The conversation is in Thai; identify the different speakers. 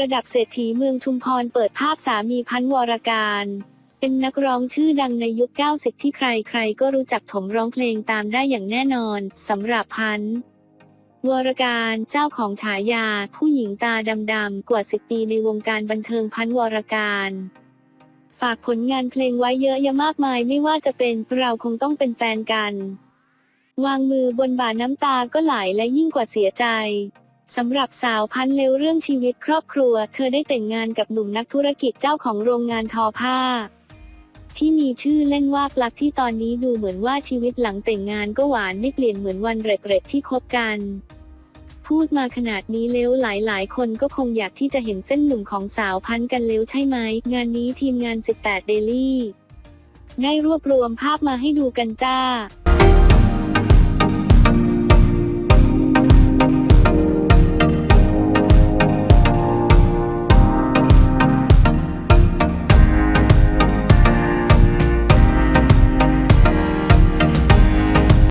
Speaker 1: ระดับเศรษฐีเมืองชุมพรเปิดภาพสามีพันวรการ เป็นนักร้องชื่อดังในยุค 90 ที่ใครๆก็รู้จักถมร้องเพลงตามได้อย่างแน่นอนสำหรับพันวรการเจ้าของฉายา ผู้หญิงตาดำๆกว่า 10 ปีในวงการบันเทิงพันวรการ ฝากผลงานเพลงไว้เยอะแยะมากมายไม่ว่าจะเป็นเราคงต้องเป็นแฟนกัน วางมือบนบ่าน้ำตาก็ไหลและยิ่งกว่าเสียใจ สำหรับสาวพันเลวเรื่องชีวิตครอบครัว เธอได้แต่งงานกับหนุ่มนักธุรกิจเจ้าของโรงงานทอผ้า ที่มีชื่อเล่นว่าปลักที่ตอนนี้ดูเหมือนว่าชีวิตหลังแต่งงานก็หวานไม่เปลี่ยนเหมือนวันเร็กๆที่คบกัน พูดมาขนาดนี้เล้วหลายๆ คนก็คงอยากที่จะเห็นเส้นหนุ่มของสาวพันกันเล้วใช่ไหม งานนี้ทีมงาน 18 Daily ได้รวบรวมภาพมาให้ดูกันจ้า